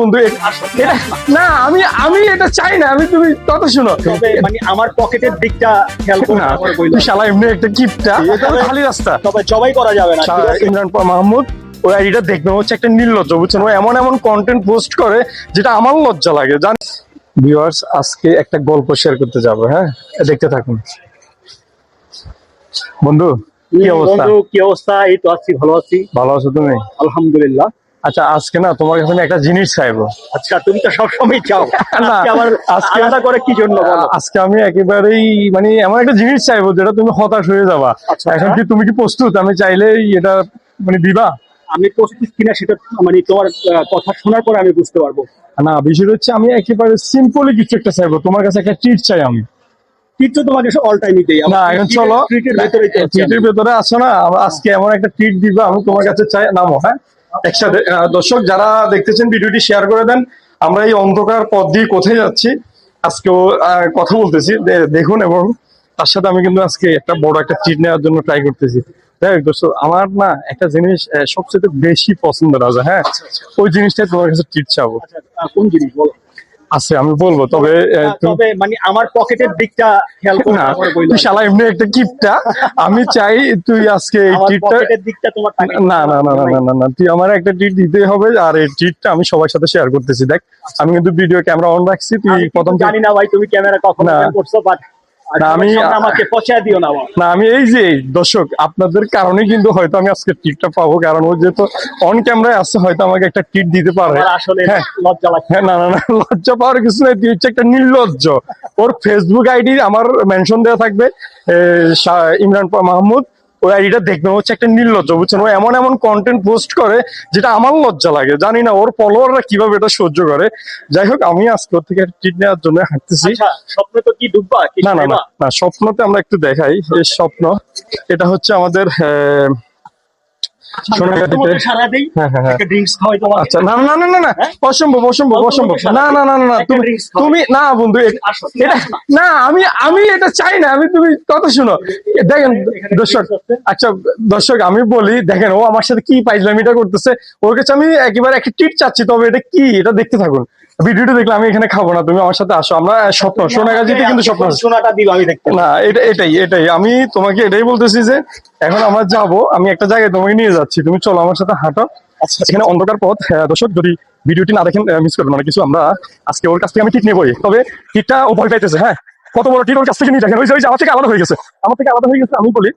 বন্ধু না আমি আমি এটা চাই না আমি তুমি কথা শুনো। মানে আমার পকেটের দিকটা খেয়াল করে না তুই শালা এমনি একটা তো খালি রাস্তা। তবে জবাই করা যাবে না? ইমরান মাহমুদ ওই আইডিটা দেখবে হচ্ছে একটা নির্লজ্জ বুঝছেন? ও এমন এমন কন্টেন্ট পোস্ট করে যেটা আমার লজ্জা লাগে জান ভিউয়ার্স আজকে একটা গল্প শেয়ার করতে যাব হ্যাঁ? দেখতে থাকুন। বন্ধু কি অবস্থা? বন্ধু কি অবস্থা? এই তো আছি ভালো আছি। ভালো আছো তুমি? আলহামদুলিল্লাহ। আচ্ছা আজকে না তোমার কাছে আমি একটা জিনিস চাইব। আচ্ছা তুমি তো সবসময় চাও। আজকে আবার আজকে- আলাদা করে কি জন্য আজকে আমি একেবারেই মানে এমন একটা জিনিস চাইব যেটা তুমি হতাশ হয়ে যাবা। আচ্ছা, এখন আচ্ছা। কি তুমি কি প্রস্তুত? আমি চাইলেই এটা মানে দিবা? আমি প্রস্তুত কিনা সেটা মানে তোমার কথা শোনার পরে আমি বুঝতে পারব। না বিষয় হচ্ছে আমি একেবারে সিম্পলি কিছু একটা চাইব। তোমার কাছে একটা ট্রিট চাই আমি। কিন্তু তোমাকে অল টাইমই দেই। না এখন চলো। ট্রিটের ভেতরে ট্রিটের ভেতরে আসো না। আজকে এমন একটা ট্রিট দিবা আমি তোমার কাছে চাই নামো হ্যাঁ? একসাথে দর্শক যারা দেখতেছেন ভিডিওটি শেয়ার করে দেন আমরা এই অন্ধকার পথ দিয়ে কোথায় যাচ্ছি আজকেও কথা বলতেছি। দেখুন এবং তার সাথে আমি কিন্তু আজকে একটা বড় একটা ট্রিট নেওয়ার জন্য ট্রাই করতেছি। দেখ আমার না একটা জিনিস সবচেয়ে বেশি পছন্দ রাজা হ্যাঁ? ওই জিনিসটাই তোমার কাছে ট্রিট চাবো। কোন জিনিস বলো? আছে আমি বলব তবে তবে মানে আমার পকেটের দিকটা খেয়াল করো না তুই শালা এমনি একটা কিপটা। আমি চাই তুই আজকে এই আমার দিকটা তোমার না না না না না না না তুই আমার একটা ট্রিট দিতে হবে আর এই ট্রিটটা আমি সবার সাথে শেয়ার করতেছি। দেখ আমি কিন্তু ভিডিও ক্যামেরা অন রাখছি তুই প্রথম জানি না ভাই তুমি ক্যামেরা কখন করছ বাট আমি- আমাকে পচায় দিও না না আমি এই যে দর্শক আপনাদের কারণে কিন্তু হয়তো আমি আজকে পাবো কারণ ও যেহেতু অন ক্যামেরায় আছে হয়তো আমাকে একটা দিতে পারে। আসলে হ্যাঁ। লজ্জা লাগছে। হ্যাঁ না না না লজ্জা পাওয়ার কিছু নেই তুই হচ্ছে একটা নির্লজ্জ। ওর ফেসবুক আইডি আমার মেনশন দেওয়া থাকবে ইমরান মাহমুদ। ওই আইডিটা দেখবে হচ্ছে একটা নির্লজ্জ বুঝছেন? ও এমন এমন কন্টেন্ট পোস্ট করে যেটা আমার লজ্জা লাগে। জানি না ওর ফলোয়াররা কীভাবে এটা সহ্য করে? যাই হোক আমি আজকে ওর থেকে ট্রিট নেওয়ার জন্য হাঁটতেছি। আচ্ছা স্বপ্ন তো কি ডুববা না না না স্বপ্নতে আমরা একটু দেখাই। এই স্বপ্ন এটা হচ্ছে আমাদের আহ, দেই হ্যাঁ হ্যাঁ হ্যাঁ। একটা ড্রিঙ্কস খাওয়াই তোমাকে। আচ্ছা না না না না না অসম্ভব অসম্ভব অসম্ভব না না না না না তুমি তুমি না বন্ধু এটা না। আমি আমি এটা চাই না আমি তুমি কথা শুনো। দেখেন দর্শক আচ্ছা দর্শক আমি বলি দেখেন ও আমার সাথে কি পাইজলামিটা করতেছে। ওর কাছে আমি একেবারে একটা টিট চাচ্ছি তবে এটা কি এটা দেখতে থাকুন। ভিডিওটা দেখলে আমি এখানে খাব না তুমি আমার সাথে আসো। আমরা স্বপ্ন সোনাগাজিতে কিন্তু স্বপ্ন সোনাটা দিও আমি দেখতে। না এটা এটাই এটাই। আমি তোমাকে এটাই বলতেছি যে এখন আমরা যাব আমি একটা জায়গায় তোমাকে নিয়ে যাচ্ছি। তুমি চলো আমার সাথে হাঁটো। আচ্ছা এখানে অন্ধকার পথ। হ্যাঁ, দর্শক যদি ভিডিওটি না দেখেন মিস করবেন মানে কিছু আমরা আজকে ওর কাছ থেকে আমি ঠিক নেবই। তবে ঠিকটা ও ভয় পাইতেছে হ্যাঁ? কত বড় ওর কাছ থেকে নিয়ে দেখেন। ওই যে আমার থেকে আলাদা হয়ে গেছে। আমার থেকে আলাদা হয়ে গেছে আমি বলি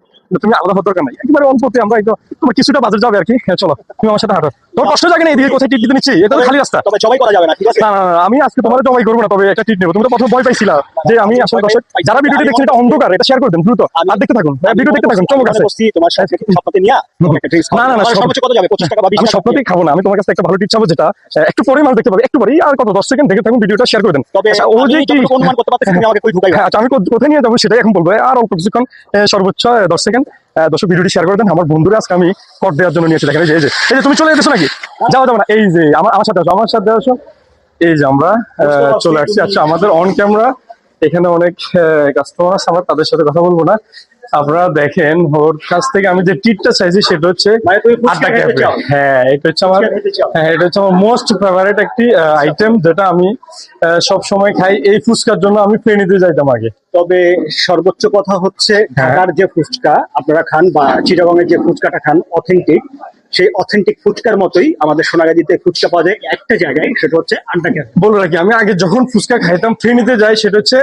তুমি আলাদা হওয়ার দরকার নাই। একেবারে অল্পতে আমরা একদম তোমার কিছুটা বাজার যাবে আর কি। হ্যাঁ চলো তুমি আমার সাথে হাঁটো। তোমার কষ্ট লাগে না এদিকে কোথায় টিট দিতে নিচ্ছি? এটা তো খালি রাস্তা। তবে জবাই করা যাবে না ঠিক আছে? না না আমি আজকে তোমার জমাই করব না তবে একটা টিট নেব। তুমি তো প্রথম ভয় পাইছিলা যে আমি আসলে দর্শক যারা ভিডিওটি দেখছেন এটা অন্ধকার এটা শেয়ার করে দেন দ্রুত। আর দেখতে থাকুন হ্যাঁ, ভিডিও দেখতে থাকুন চমক আছে। তোমার সাথে স্বপ্নতে নিয়া তোমাকে একটা drinks না, না, না, সর্বোচ্চ কত যাবে? পঁচিশ টাকা বা বিশ আমি টাকা? স্বপ্নতেই খাব না আমি তোমার কাছে একটা ভালো টিপ চাবো যেটা একটু পরে মাল দেখতে পাবে একটু পরেই আর কত দশ সেকেন্ড দেখে থাকুন ভিডিওটা শেয়ার করে দেন। তবে আচ্ছা, ও যে কি অনুমান করতে পারতেছি তুমি আমাকে কই ঢুকাই হ্যাঁ আচ্ছা আমি কোথায় নিয়ে যাব সেটাই এখন বলব আর অল্প কিছুক্ষণ সর্বোচ্চ আহ, দশ সেকেন্ড দর্শক ভিডিওটি শেয়ার করে দেন। আমার বন্ধুরা আজকে আমি কট দেওয়ার জন্য নিয়েছি। দেখেন এই যে এই যে তুমি চলে যেতেছো নাকি? যাও যাব না এই যে আমার আমার সাথে আসো আমার সাথে আসো। এই যে আমরা আহ, চলে আসছি। আচ্ছা আমাদের অন ক্যামেরা এখানে অনেক কাস্টমার আছে আমরা তাদের সাথে কথা বলব না। আপনারা দেখেন ওর কাছ থেকে আমি যে টিপটা চাইছি সেটা হচ্ছে আটা তুমি আড্ডা ক্যাফে হ্যাঁ এটা হচ্ছে আমার? হ্যাঁ এটা হচ্ছে আমার মোস্ট ফেভারিট একটি আইটেম যেটা আমি সব সময় খাই। এই ফুচকার জন্য আমি ফেনীতে যাইতাম আগে। তবে সর্বোচ্চ কথা হচ্ছে হ্যাঁ। ঢাকার যে ফুচকা আপনারা খান বা চিটাগংয়ের যে ফুচকাটা খান অথেন্টিক সেই অথেন্টিক ফুচকার মতোই আমাদের সোনাগাজীতে ফুচকা পাওয়া যায়। একটা জায়গায় সেটা হচ্ছে আড্ডা ক্যাফে বলে রাখি, আমি আগে যখন ফুচকা খাইতাম ফেনীতে যাই, সেটা হচ্ছে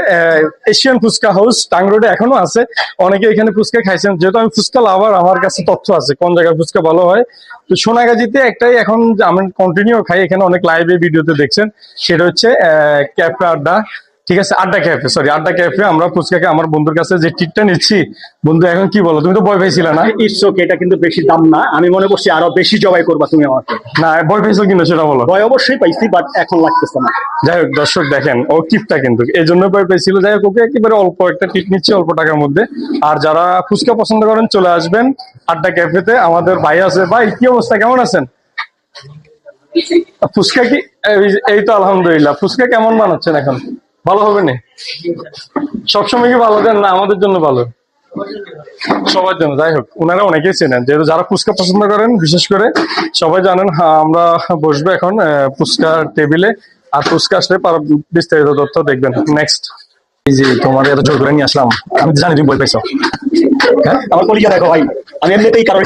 এশিয়ান ফুচকা হাউস টাং রোডে এখনও আছে। অনেকে এখানে ফুচকা খাইছেন। যেহেতু আমি ফুচকা লাভার আমার কাছে তথ্য আছে কোন জায়গায় ফুচকা ভালো হয়। তো সোনাগাজীতে একটাই এখন আমি কন্টিনিউ খাই, এখানে অনেক লাইভে ভিডিওতে দেখছেন। সেটা হচ্ছে ক্যাফে আড্ডা। ঠিক আছে আড্ডা ক্যাফে সরি আড্ডা ক্যাফে আমরা ফুচকাকে আমার বন্ধুর কাছে যে টিকটা নিচ্ছি বন্ধু এখন কি বলো তুমি তো ভয় পাইছিলে না? ইটস ওকে এটা কিন্তু বেশি দাম না আমি মনে করছি আরও বেশি জবাই করবা তুমি আমাকে। না ভয় পাইছো কিনা সেটা বলো। ভয় অবশ্যই পাইছি বাট এখন লাগতেছে না। যাই হোক দর্শক দেখেন ও টিপটা কিন্তু এই জন্য ভয় পেয়েছিল। যাই হোক ওকে একেবারে অল্প একটা টিপ নিচ্ছে অল্প টাকার মধ্যে। আর যারা ফুচকা পছন্দ করেন চলে আসবেন আড্ডা ক্যাফেতে আমাদের ভাই আছে। ভাই কি অবস্থা? কেমন আছেন? ফুচকা কি এই তো আলহামদুলিল্লাহ ফুচকা কেমন বানাচ্ছেন এখন? ভালো হবে না? সবসময় কি ভালো দেন? না আমাদের জন্য ভালো। সবার জন্য যাই হোক ওনারা অনেকেই চেনেন। যেহেতু যারা ফুচকা পছন্দ করেন বিশেষ করে সবাই জানেন হ্যাঁ, আমরা বসবো এখন ফুচকা টেবিলে। আর ফুচকা আসলে বিস্তারিত তথ্য দেখবেন। নেক্সট এই যে তোমার এত জোর করে নিয়ে আসলাম আমি জানি তুমি বই পাইছো। হ্যাঁ? আমার কলিজা দেখো ভাই। আমি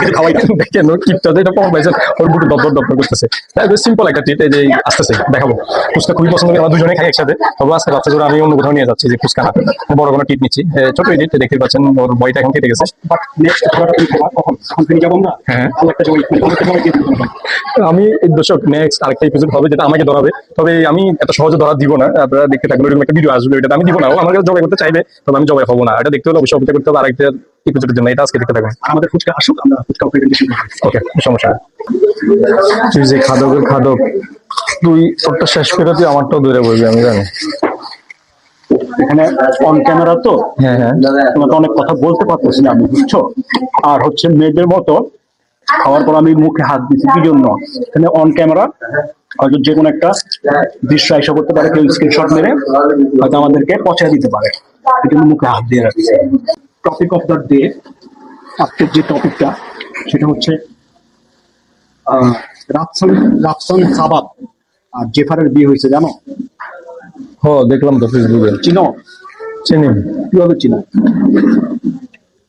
কিছু খাওয়াই কেন এটা প্রমাণ পাইছেন ওর বুকে দপ্তর দপ্তর করতেছে। সিম্পল একটা ট্রিট এই যে আসতেছে দেখাবো। ফুচকা খুবই পছন্দ করি আমরা দুজনে খাই একসাথে। তবে আজকে জোরে আমি অন্য কোথাও নিয়ে যাচ্ছি যে ফুচকা। না বড় কোনো টিট নিচ্ছি। ছোট দেখতে পাচ্ছেন ওর বইটা এখন কেটে গেছে। হ্যাঁ। আমি দর্শক নেক্সট আরেকটা এপিসোড হবে যেটা আমাকে ধরাবে। তবে আমি এত সহজে ধরা দিব না। আপনারা দেখতে থাকবেন একটা ভিডিও আসবে এটা আমি দিব না। আমার কাছে জবাই করতে চাইবে তবে আমি জবাই হব না। এটা দেখতে হলে অবশ্যই অপেক্ষা করতে হবে। আরেকটা জন্য এটা আজকে দেখতে থাকবেন আর আমাদের ফুচকা আসুক আমরা ফুচকা প্রেজেন্টেশন ওকে সমস্যা তুই যে খাদকের খাদক তুই ওটা শেষ করে তুই আমারটাও দূরে বলবি আমি জানি। এখানে অন ক্যামেরা তো হ্যাঁ হ্যাঁ। তোমাকে অনেক কথা বলতে পারতেছি না আমি বুঝছ? আর হচ্ছে মেয়েদের মতো খাওয়ার পর আমি মুখে হাত দিচ্ছি কি জন্য? এখানে অন ক্যামেরা হয়তো যে কোনো একটা দৃশ্য এসে করতে পারে কেউ স্ক্রিনশট মেরে হয়তো আমাদেরকে পচা দিতে পারে। এই জন্য মুখে হাত দিয়ে রাখছি। টপিক অফ দ্য ডে আজকের যে টপিকটা সেটা হচ্ছে রাফসান রাফসান সাবাত আর জেফারের বিয়ে হয়েছে জানো? হ দেখলাম তো ফেসবুকে চিনো? চিনি। কীভাবে চিনো?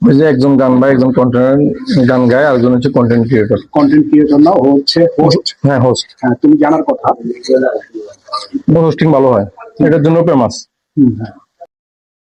ওই যে একজন গান বা একজন কন্টেন্ট গান গায় আর একজন হচ্ছে কন্টেন্ট ক্রিয়েটর কন্টেন্ট ক্রিয়েটর না ও হচ্ছে হোস্ট হ্যাঁ হোস্ট হ্যাঁ তুমি জানার কথা। হোস্টিং ভালো হয়। এটার জন্য ফেমাস হুম, হ্যাঁ।